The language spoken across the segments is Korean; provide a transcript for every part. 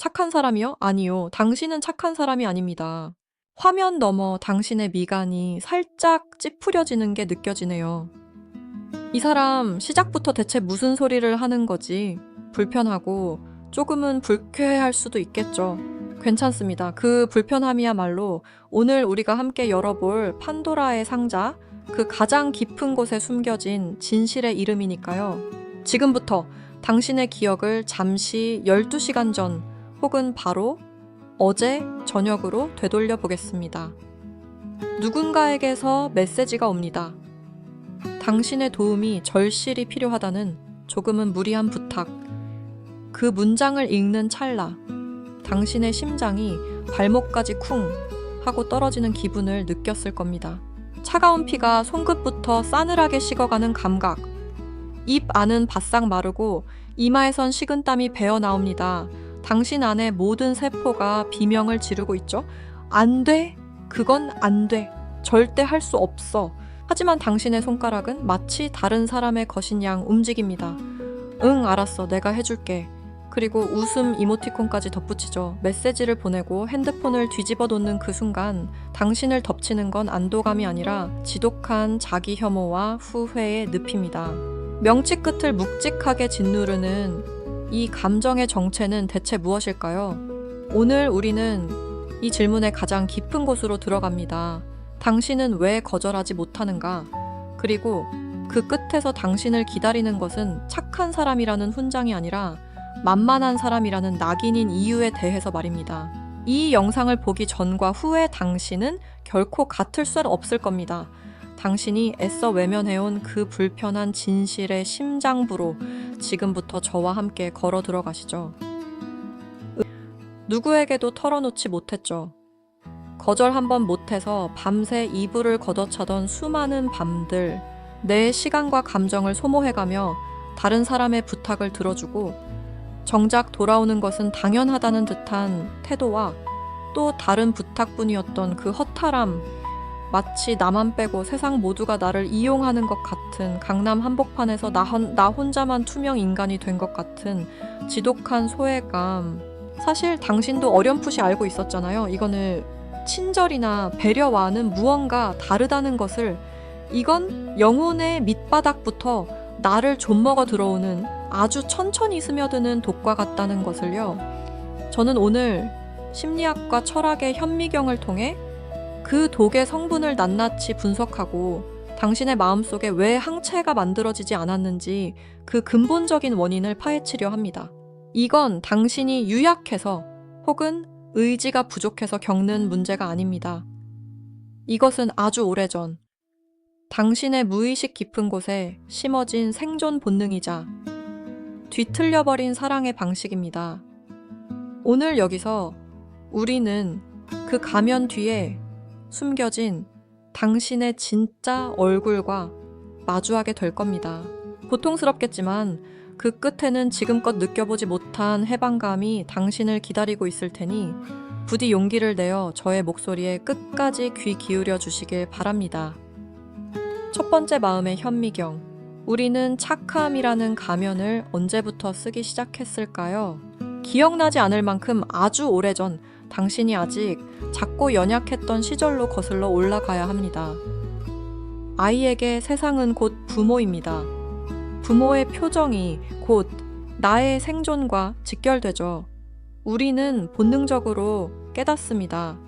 착한 사람이요? 아니요. 당신은 착한 사람이 아닙니다. 화면 너머 당신의 미간이 살짝 찌푸려지는 게 느껴지네요. 이 사람 시작부터 대체 무슨 소리를 하는 거지? 불편하고 조금은 불쾌할 수도 있겠죠. 괜찮습니다. 그 불편함이야말로 오늘 우리가 함께 열어볼 판도라의 상자, 그 가장 깊은 곳에 숨겨진 진실의 이름이니까요. 지금부터 당신의 기억을 잠시 12시간 전 혹은 바로 어제 저녁으로 되돌려 보겠습니다. 누군가에게서 메시지가 옵니다. 당신의 도움이 절실히 필요하다는 조금은 무리한 부탁. 그 문장을 읽는 찰나, 당신의 심장이 발목까지 쿵 하고 떨어지는 기분을 느꼈을 겁니다. 차가운 피가 손끝부터 싸늘하게 식어가는 감각. 입 안은 바싹 마르고 이마에선 식은 땀이 배어 나옵니다. 당신 안의 모든 세포가 비명을 지르고 있죠. 안 돼. 그건 안 돼. 절대 할 수 없어. 하지만 당신의 손가락은 마치 다른 사람의 것인 양 움직입니다. 응, 알았어. 내가 해줄게. 그리고 웃음 이모티콘까지 덧붙이죠. 메시지를 보내고 핸드폰을 뒤집어 놓는 그 순간 당신을 덮치는 건 안도감이 아니라 지독한 자기 혐오와 후회의 늪입니다. 명치 끝을 묵직하게 짓누르는 이 감정의 정체는 대체 무엇일까요? 오늘 우리는 이 질문의 가장 깊은 곳으로 들어갑니다. 당신은 왜 거절하지 못하는가? 그리고 그 끝에서 당신을 기다리는 것은 착한 사람이라는 훈장이 아니라 만만한 사람이라는 낙인인 이유에 대해서 말입니다. 이 영상을 보기 전과 후의 당신은 결코 같을 수 없을 겁니다. 당신이 애써 외면해온 그 불편한 진실의 심장부로 지금부터 저와 함께 걸어 들어가시죠. 누구에게도 털어놓지 못했죠. 거절 한번 못해서 밤새 이불을 걷어차던 수많은 밤들, 내 시간과 감정을 소모해가며 다른 사람의 부탁을 들어주고 정작 돌아오는 것은 당연하다는 듯한 태도와 또 다른 부탁뿐이었던 그 허탈함, 마치 나만 빼고 세상 모두가 나를 이용하는 것 같은 강남 한복판에서 나, 혼, 나 혼자만 투명 인간이 된 것 같은 지독한 소외감. 사실 당신도 어렴풋이 알고 있었잖아요. 이거는 친절이나 배려와는 무언가 다르다는 것을 이건 영혼의 밑바닥부터 나를 좀먹어 들어오는 아주 천천히 스며드는 독과 같다는 것을요. 저는 오늘 심리학과 철학의 현미경을 통해 그 독의 성분을 낱낱이 분석하고 당신의 마음속에 왜 항체가 만들어지지 않았는지 그 근본적인 원인을 파헤치려 합니다. 이건 당신이 유약해서 혹은 의지가 부족해서 겪는 문제가 아닙니다. 이것은 아주 오래전 당신의 무의식 깊은 곳에 심어진 생존 본능이자 뒤틀려버린 사랑의 방식입니다. 오늘 여기서 우리는 그 가면 뒤에 숨겨진 당신의 진짜 얼굴과 마주하게 될 겁니다. 고통스럽겠지만 그 끝에는 지금껏 느껴보지 못한 해방감이 당신을 기다리고 있을 테니 부디 용기를 내어 저의 목소리에 끝까지 귀 기울여 주시길 바랍니다. 첫 번째 마음의 현미경. 우리는 착함이라는 가면을 언제부터 쓰기 시작했을까요? 기억나지 않을 만큼 아주 오래전 당신이 아직 작고 연약했던 시절로 거슬러 올라가야 합니다. 아이에게 세상은 곧 부모입니다. 부모의 표정이 곧 나의 생존과 직결되죠. 우리는 본능적으로 깨닫습니다.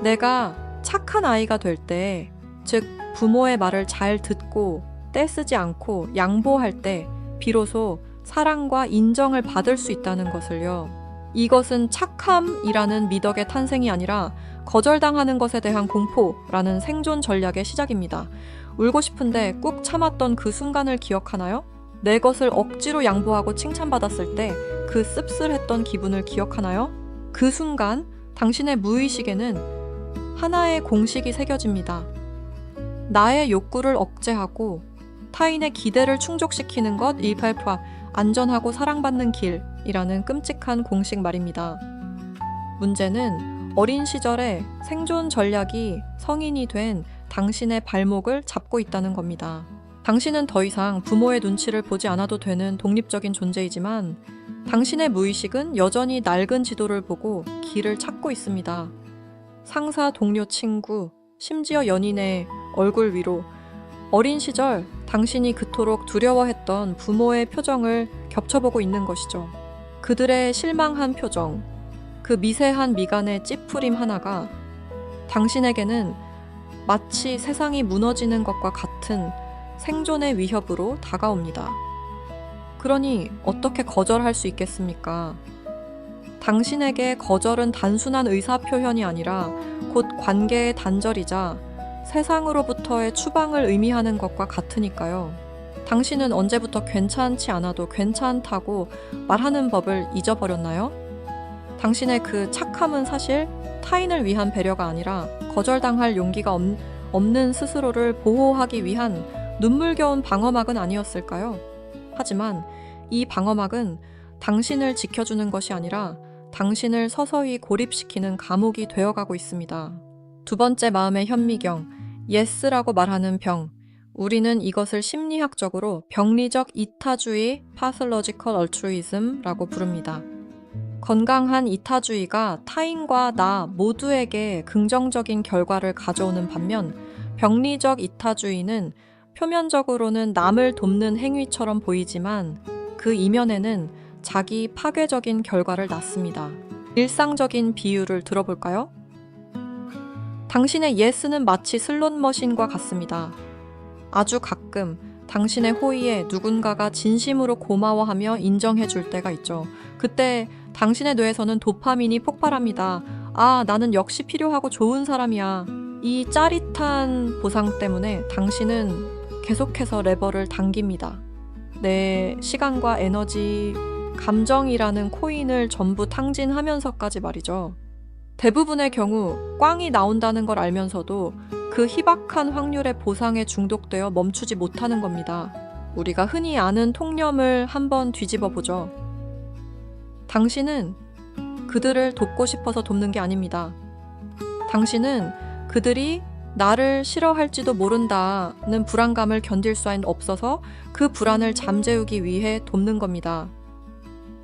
내가 착한 아이가 될 때, 즉, 부모의 말을 잘 듣고 떼쓰지 않고 양보할 때, 비로소 사랑과 인정을 받을 수 있다는 것을요. 이것은 착함이라는 미덕의 탄생이 아니라 거절당하는 것에 대한 공포라는 생존 전략의 시작입니다. 울고 싶은데 꾹 참았던 그 순간을 기억하나요? 내 것을 억지로 양보하고 칭찬받았을 때 그 씁쓸했던 기분을 기억하나요? 그 순간 당신의 무의식에는 하나의 공식이 새겨집니다. 나의 욕구를 억제하고 타인의 기대를 충족시키는 것 188, 안전하고 사랑받는 길 이라는 끔찍한 공식 말입니다. 문제는 어린 시절에 생존 전략이 성인이 된 당신의 발목을 잡고 있다는 겁니다. 당신은 더 이상 부모의 눈치를 보지 않아도 되는 독립적인 존재이지만 당신의 무의식은 여전히 낡은 지도를 보고 길을 찾고 있습니다. 상사, 동료, 친구, 심지어 연인의 얼굴 위로 어린 시절 당신이 그토록 두려워했던 부모의 표정을 겹쳐보고 있는 것이죠. 그들의 실망한 표정, 그 미세한 미간의 찌푸림 하나가 당신에게는 마치 세상이 무너지는 것과 같은 생존의 위협으로 다가옵니다. 그러니 어떻게 거절할 수 있겠습니까? 당신에게 거절은 단순한 의사 표현이 아니라 곧 관계의 단절이자 세상으로부터의 추방을 의미하는 것과 같으니까요. 당신은 언제부터 괜찮지 않아도 괜찮다고 말하는 법을 잊어버렸나요? 당신의 그 착함은 사실 타인을 위한 배려가 아니라 거절당할 용기가 없, 없는 스스로를 보호하기 위한 눈물겨운 방어막은 아니었을까요? 하지만 이 방어막은 당신을 지켜주는 것이 아니라 당신을 서서히 고립시키는 감옥이 되어가고 있습니다. 두 번째 마음의 현미경, 예스라고 말하는 병. 우리는 이것을 심리학적으로 병리적 이타주의 pathological altruism라고 부릅니다. 건강한 이타주의가 타인과 나 모두에게 긍정적인 결과를 가져오는 반면 병리적 이타주의는 표면적으로는 남을 돕는 행위처럼 보이지만 그 이면에는 자기 파괴적인 결과를 낳습니다. 일상적인 비유를 들어볼까요? 당신의 예스는 마치 슬롯머신과 같습니다. 아주 가끔 당신의 호의에 누군가가 진심으로 고마워하며 인정해 줄 때가 있죠. 그때 당신의 뇌에서는 도파민이 폭발합니다. 아, 나는 역시 필요하고 좋은 사람이야. 이 짜릿한 보상 때문에 당신은 계속해서 레버를 당깁니다. 내 시간과 에너지, 감정이라는 코인을 전부 탕진하면서까지 말이죠. 대부분의 경우 꽝이 나온다는 걸 알면서도 그 희박한 확률의 보상에 중독되어 멈추지 못하는 겁니다. 우리가 흔히 아는 통념을 한번 뒤집어 보죠. 당신은 그들을 돕고 싶어서 돕는 게 아닙니다. 당신은 그들이 나를 싫어할지도 모른다는 불안감을 견딜 수 없어서 그 불안을 잠재우기 위해 돕는 겁니다.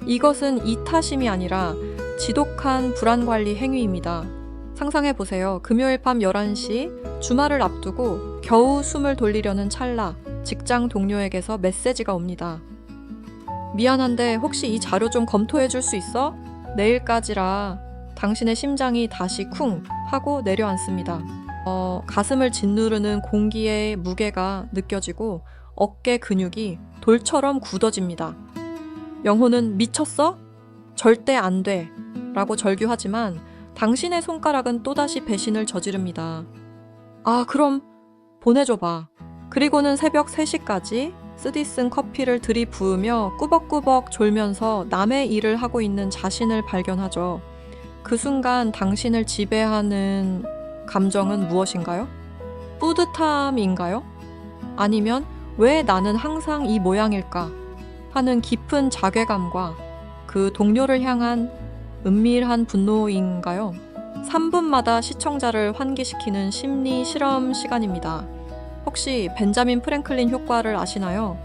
이것은 이타심이 아니라 지독한 불안 관리 행위입니다. 상상해 보세요. 금요일 밤 11시 주말을 앞두고 겨우 숨을 돌리려는 찰나 직장 동료에게서 메시지가 옵니다. 미안한데 혹시 이 자료 좀 검토해 줄 수 있어? 내일까지라 당신의 심장이 다시 쿵 하고 내려앉습니다. 어, 가슴을 짓누르는 공기의 무게가 느껴지고 어깨 근육이 돌처럼 굳어집니다. 영혼은 미쳤어? 절대 안 돼. 라고 절규하지만 당신의 손가락은 또다시 배신을 저지릅니다. 아, 그럼 보내줘봐. 그리고는 새벽 3시까지 쓰디 쓴 커피를 들이부으며 꾸벅꾸벅 졸면서 남의 일을 하고 있는 자신을 발견하죠. 그 순간 당신을 지배하는 감정은 무엇인가요? 뿌듯함인가요? 아니면 왜 나는 항상 이 모양일까? 하는 깊은 자괴감과 그 동료를 향한 은밀한 분노인가요? 3분마다 시청자를 환기시키는 심리 실험 시간입니다. 혹시 벤자민 프랭클린 효과를 아시나요?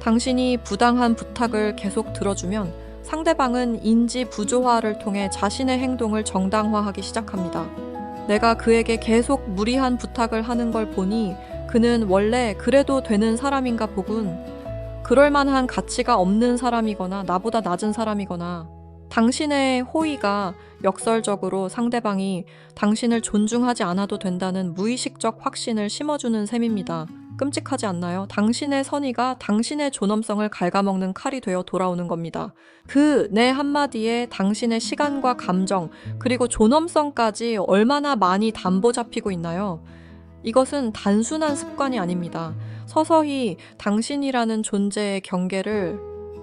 당신이 부당한 부탁을 계속 들어주면 상대방은 인지 부조화를 통해 자신의 행동을 정당화하기 시작합니다. 내가 그에게 계속 무리한 부탁을 하는 걸 보니 그는 원래 그래도 되는 사람인가 보군. 그럴 만한 가치가 없는 사람이거나 나보다 낮은 사람이거나 당신의 호의가 역설적으로 상대방이 당신을 존중하지 않아도 된다는 무의식적 확신을 심어주는 셈입니다. 끔찍하지 않나요? 당신의 선의가 당신의 존엄성을 갉아먹는 칼이 되어 돌아오는 겁니다. 그 내 한마디에 당신의 시간과 감정, 그리고 존엄성까지 얼마나 많이 담보 잡히고 있나요? 이것은 단순한 습관이 아닙니다. 서서히 당신이라는 존재의 경계를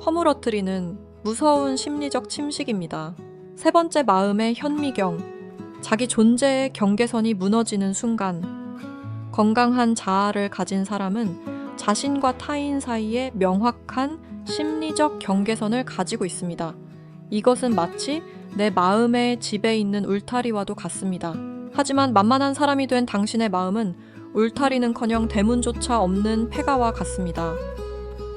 허물어뜨리는 무서운 심리적 침식입니다. 세 번째 마음의 현미경. 자기 존재의 경계선이 무너지는 순간, 건강한 자아를 가진 사람은 자신과 타인 사이에 명확한 심리적 경계선을 가지고 있습니다. 이것은 마치 내 마음의 집에 있는 울타리와도 같습니다. 하지만 만만한 사람이 된 당신의 마음은 울타리는커녕 대문조차 없는 폐가와 같습니다.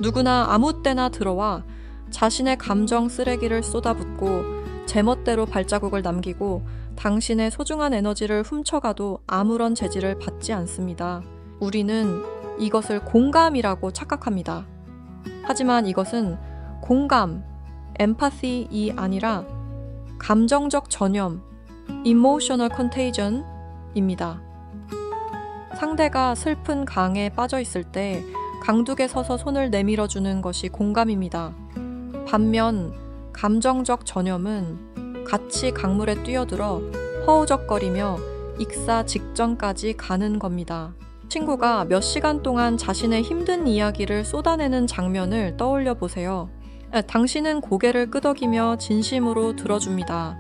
누구나 아무 때나 들어와 자신의 감정 쓰레기를 쏟아붓고 제멋대로 발자국을 남기고 당신의 소중한 에너지를 훔쳐가도 아무런 제지를 받지 않습니다. 우리는 이것을 공감이라고 착각합니다. 하지만 이것은 공감, 엠파시이 아니라 감정적 전염, emotional contagion입니다. 상대가 슬픈 강에 빠져 있을 때 강둑에 서서 손을 내밀어 주는 것이 공감입니다. 반면 감정적 전염은 같이 강물에 뛰어들어 허우적거리며 익사 직전까지 가는 겁니다. 친구가 몇 시간 동안 자신의 힘든 이야기를 쏟아내는 장면을 떠올려 보세요. 에, 당신은 고개를 끄덕이며 진심으로 들어줍니다.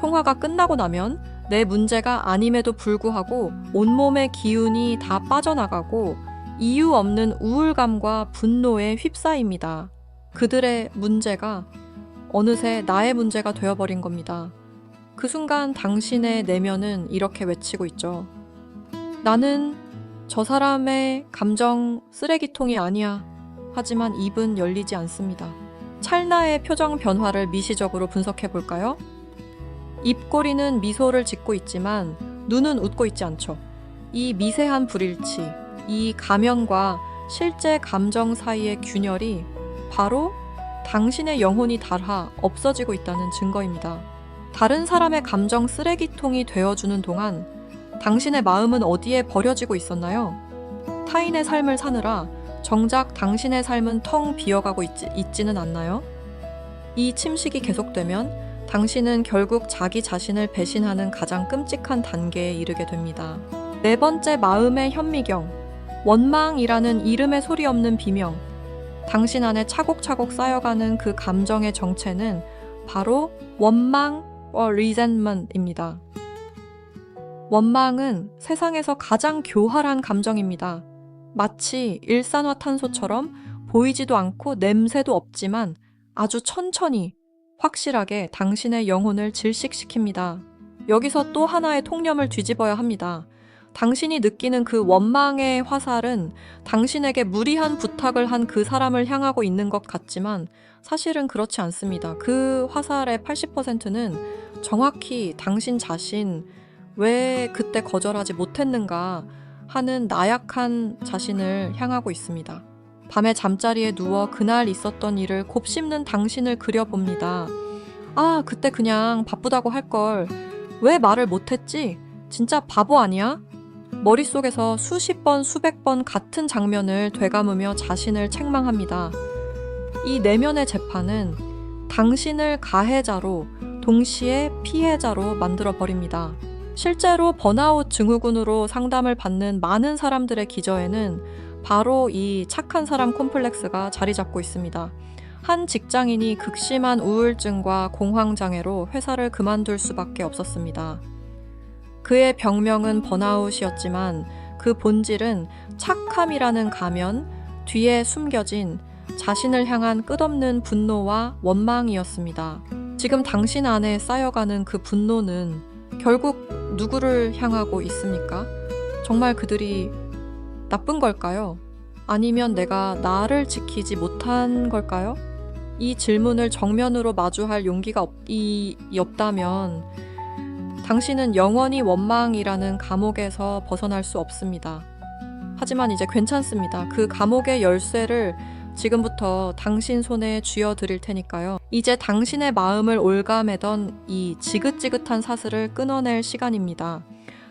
통화가 끝나고 나면 내 문제가 아님에도 불구하고 온몸의 기운이 다 빠져나가고 이유 없는 우울감과 분노에 휩싸입니다. 그들의 문제가 어느새 나의 문제가 되어버린 겁니다. 그 순간 당신의 내면은 이렇게 외치고 있죠. 나는 저 사람의 감정 쓰레기통이 아니야. 하지만 입은 열리지 않습니다. 찰나의 표정 변화를 미시적으로 분석해 볼까요? 입꼬리는 미소를 짓고 있지만 눈은 웃고 있지 않죠. 이 미세한 불일치, 이 가면과 실제 감정 사이의 균열이 바로 당신의 영혼이 닳아 없어지고 있다는 증거입니다. 다른 사람의 감정 쓰레기통이 되어주는 동안 당신의 마음은 어디에 버려지고 있었나요? 타인의 삶을 사느라 정작 당신의 삶은 텅 비어가고 있지, 있지는 않나요? 이 침식이 계속되면 당신은 결국 자기 자신을 배신하는 가장 끔찍한 단계에 이르게 됩니다. 네 번째 마음의 현미경, 원망이라는 이름의 소리 없는 비명, 당신 안에 차곡차곡 쌓여가는 그 감정의 정체는 바로 원망 or resentment입니다. 원망은 세상에서 가장 교활한 감정입니다. 마치 일산화탄소처럼 보이지도 않고 냄새도 없지만 아주 천천히 확실하게 당신의 영혼을 질식시킵니다. 여기서 또 하나의 통념을 뒤집어야 합니다. 당신이 느끼는 그 원망의 화살은 당신에게 무리한 부탁을 한 그 사람을 향하고 있는 것 같지만 사실은 그렇지 않습니다. 그 화살의 80%는 정확히 당신 자신 왜 그때 거절하지 못했는가 하는 나약한 자신을 향하고 있습니다. 밤에 잠자리에 누워 그날 있었던 일을 곱씹는 당신을 그려봅니다. 아, 그때 그냥 바쁘다고 할 걸. 왜 말을 못했지? 진짜 바보 아니야? 머릿속에서 수십 번, 수백 번 같은 장면을 되감으며 자신을 책망합니다. 이 내면의 재판은 당신을 가해자로 동시에 피해자로 만들어 버립니다. 실제로 번아웃 증후군으로 상담을 받는 많은 사람들의 기저에는 바로 이 착한 사람 콤플렉스가 자리 잡고 있습니다. 한 직장인이 극심한 우울증과 공황장애로 회사를 그만둘 수밖에 없었습니다. 그의 병명은 번아웃이었지만 그 본질은 착함이라는 가면 뒤에 숨겨진 자신을 향한 끝없는 분노와 원망이었습니다. 지금 당신 안에 쌓여가는 그 분노는 결국 누구를 향하고 있습니까? 정말 그들이 나쁜 걸까요? 아니면 내가 나를 지키지 못한 걸까요? 이 질문을 정면으로 마주할 용기가 없, 이, 없다면 당신은 영원히 원망이라는 감옥에서 벗어날 수 없습니다. 하지만 이제 괜찮습니다. 그 감옥의 열쇠를 지금부터 당신 손에 쥐어 드릴 테니까요. 이제 당신의 마음을 올가매던 이 지긋지긋한 사슬을 끊어낼 시간입니다.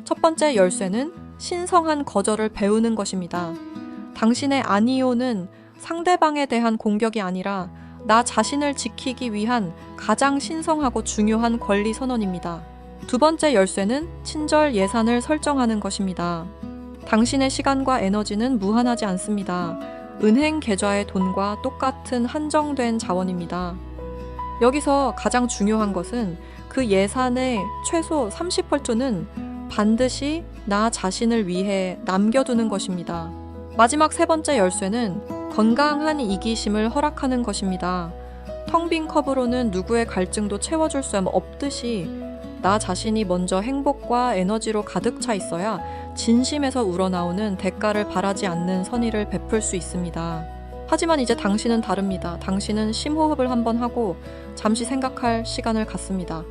첫 번째 열쇠는 신성한 거절을 배우는 것입니다. 당신의 아니오는 상대방에 대한 공격이 아니라 나 자신을 지키기 위한 가장 신성하고 중요한 권리 선언입니다. 두 번째 열쇠는 친절 예산을 설정하는 것입니다. 당신의 시간과 에너지는 무한하지 않습니다. 은행 계좌의 돈과 똑같은 한정된 자원입니다. 여기서 가장 중요한 것은 그 예산의 최소 30%는 반드시 나 자신을 위해 남겨두는 것입니다. 마지막 세 번째 열쇠는 건강한 이기심을 허락하는 것입니다. 텅 빈 컵으로는 누구의 갈증도 채워줄 수 없듯이 나 자신이 먼저 행복과 에너지로 가득 차 있어야 진심에서 우러나오는 대가를 바라지 않는 선의를 베풀 수 있습니다. 하지만 이제 당신은 다릅니다. 당신은 심호흡을 한번 하고 잠시 생각할 시간을 갖습니다.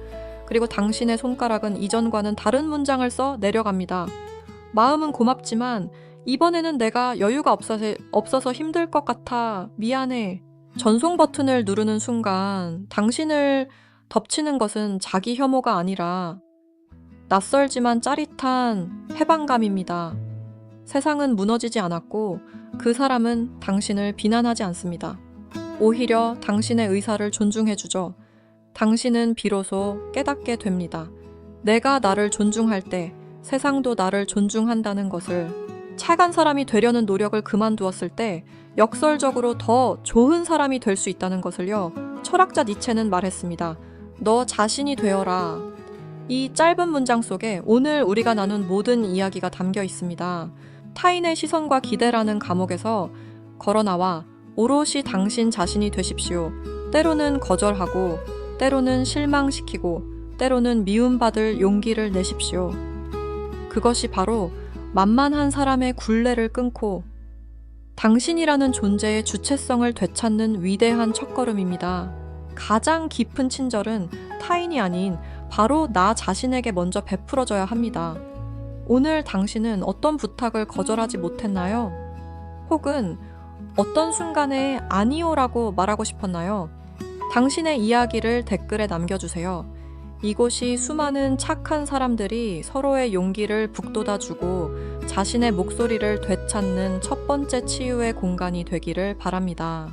그리고 당신의 손가락은 이전과는 다른 문장을 써 내려갑니다. 마음은 고맙지만 이번에는 내가 여유가 없어서, 없어서 힘들 것 같아. 미안해. 전송 버튼을 누르는 순간 당신을 덮치는 것은 자기 혐오가 아니라 낯설지만 짜릿한 해방감입니다. 세상은 무너지지 않았고 그 사람은 당신을 비난하지 않습니다. 오히려 당신의 의사를 존중해주죠. 당신은 비로소 깨닫게 됩니다. 내가 나를 존중할 때 세상도 나를 존중한다는 것을 차간 사람이 되려는 노력을 그만두었을 때 역설적으로 더 좋은 사람이 될 수 있다는 것을요. 철학자 니체는 말했습니다. 너 자신이 되어라. 이 짧은 문장 속에 오늘 우리가 나눈 모든 이야기가 담겨 있습니다. 타인의 시선과 기대라는 감옥에서 걸어 나와 오롯이 당신 자신이 되십시오. 때로는 거절하고, 때로는 실망시키고, 때로는 미움받을 용기를 내십시오. 그것이 바로 만만한 사람의 굴레를 끊고 당신이라는 존재의 주체성을 되찾는 위대한 첫걸음입니다. 가장 깊은 친절은 타인이 아닌 바로 나 자신에게 먼저 베풀어져야 합니다. 오늘 당신은 어떤 부탁을 거절하지 못했나요? 혹은 어떤 순간에 아니오라고 말하고 싶었나요? 당신의 이야기를 댓글에 남겨주세요. 이곳이 수많은 착한 사람들이 서로의 용기를 북돋아주고 자신의 목소리를 되찾는 첫 번째 치유의 공간이 되기를 바랍니다.